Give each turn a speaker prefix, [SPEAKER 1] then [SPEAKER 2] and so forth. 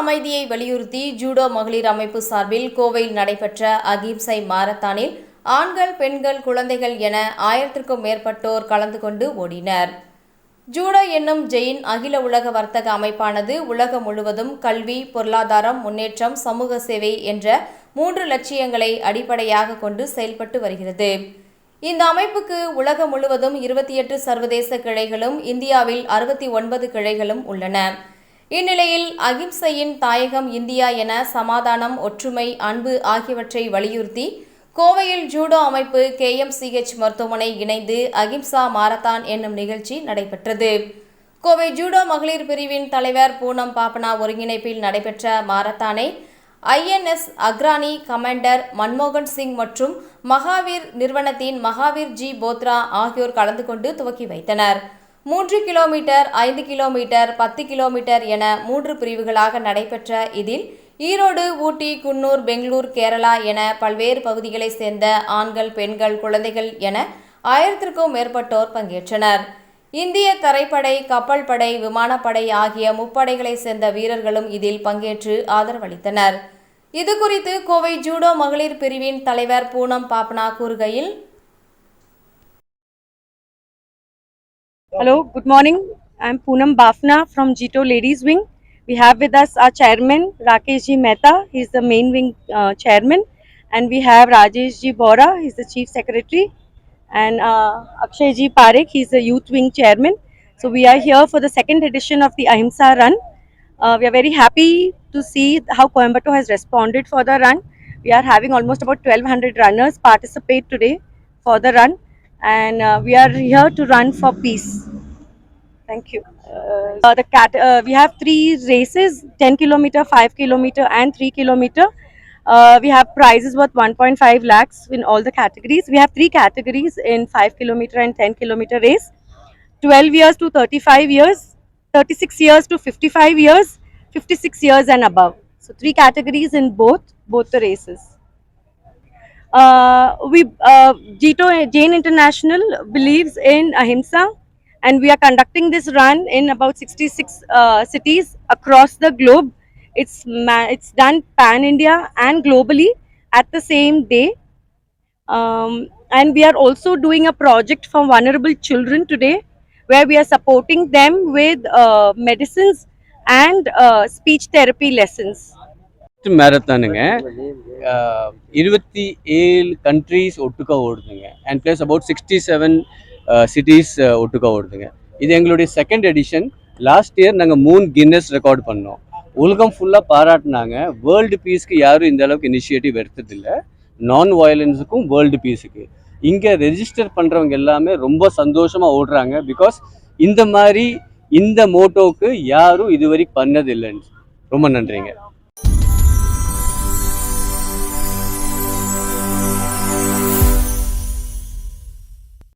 [SPEAKER 1] அமைதியை வலியுறுத்தி ஜூடோ மகளிர் அமைப்பு சார்பில் கோவையில் நடைபெற்ற அகிம்சை மாரத்தானில் ஆண்கள் பெண்கள் குழந்தைகள் என ஆயிரத்திற்கும் மேற்பட்டோர் கலந்து கொண்டு ஓடினர். ஜூடோ என்னும் ஜெயின் அகில உலக வர்த்தக அமைப்பானது உலகம் முழுவதும் கல்வி பொருளாதாரம் முன்னேற்றம் சமூக சேவை என்ற மூன்று லட்சியங்களை அடிப்படையாக கொண்டு செயல்பட்டு வருகிறது. இந்த அமைப்புக்கு உலகம் முழுவதும் இருபத்தி எட்டு சர்வதேச கிளைகளும் இந்தியாவில் அறுபத்தி ஒன்பது கிளைகளும் உள்ளன. இந்நிலையில் அகிம்சையின் தாயகம் இந்தியா என சமாதானம் ஒற்றுமை அன்பு ஆகியவற்றை வலியுறுத்தி கோவையில் ஜூடோ அமைப்பு கேஎம்சிஹெச் மருத்துவமனை இணைந்து அகிம்சா மாரத்தான் என்னும் நிகழ்ச்சி நடைபெற்றது. கோவை ஜூடோ மகளிர் பிரிவின் தலைவர் பூனம் பாப்பனா ஒருங்கிணைப்பில் நடைபெற்ற மாரத்தானை ஐஎன்எஸ் அக்ரானி கமாண்டர் மன்மோகன் சிங் மற்றும் மகாவீர் நிறுவனத்தின் மகாவீர் ஜி போத்ரா ஆகியோர் கலந்து கொண்டு துவக்கி வைத்தனர். மூன்று கிலோமீட்டர் ஐந்து கிலோமீட்டர் பத்து கிலோமீட்டர் என மூன்று பிரிவுகளாக நடைபெற்ற இதில் ஈரோடு ஊட்டி குன்னூர் பெங்களூர் கேரளா என பல்வேறு பகுதிகளைச் சேர்ந்த ஆண்கள் பெண்கள் குழந்தைகள் என ஆயிரத்திற்கும் மேற்பட்டோர் பங்கேற்றனர். இந்திய தரைப்படை கப்பல் படை விமானப்படை ஆகிய முப்படைகளைச் சேர்ந்த வீரர்களும் இதில் பங்கேற்று ஆதரவளித்தனர். இது குறித்து கோவை ஜூடோ மகளிர் பிரிவின் தலைவர் பூனம் பாப்னா கூறுகையில்
[SPEAKER 2] Hello, good morning. I'm Poonam Bafna from Jito Ladies Wing. We have with us our chairman Rakesh Ji Mehta, he's the main wing uh, chairman, and we have Rajesh Ji Bora, he's the chief secretary, and uh, Akshay Ji Parekh, he's the youth wing chairman. So we are here for the second edition of the Ahimsa Run. Uh, we are very happy to see how Coimbatore has responded for the run. We are having almost about 1200 runners participate today for the run and uh, we are here to run for peace. Thank you. Uh, the cat, uh, we have three races: 10 kilometer, 5 kilometer, and 3 kilometer. Uh, we have prizes worth 1.5 lakhs in all the categories. We have three categories in 5 kilometer and 10 kilometer race: 12 years to 35 years, 36 years to 55 years, 56 years and above. So three categories in both both the races we uh, Jito Jain International believes in ahimsa, and we are conducting this run in about 66 uh, cities across the globe. It's it's done pan India and globally at the same day. Um, and we are also doing a project for vulnerable children today, where we are supporting them with uh, medicines and uh, speech therapy lessons.
[SPEAKER 3] மேரத்தானுங்க இருபத்தி ஏழு countries ஒட்டுக்கா ஓடுதுங்க. And plus about sixty seven cities ஒட்டுக்கா ஓடுதுங்க. இது எங்களுடைய second edition last year நாங்கள் மூணு Guinness record பண்ணோம். உலகம் ஃபுல்லாக பாராட்டினாங்க. வேர்ல்டு பீஸ்க்கு யாரும் இந்த அளவுக்கு இனிஷியேட்டிவ் எடுத்ததில்ல. நான் வயலன்ஸுக்கும் வேர்ல்டு பீஸுக்கு இங்கே ரெஜிஸ்டர் பண்ணுறவங்க எல்லாமே ரொம்ப சந்தோஷமாக ஓடுறாங்க. பிகாஸ் இந்த மாதிரி இந்த மோட்டோவுக்கு யாரும் இதுவரைக்கும் பண்ணதில்லைன்னு. ரொம்ப நன்றிங்க.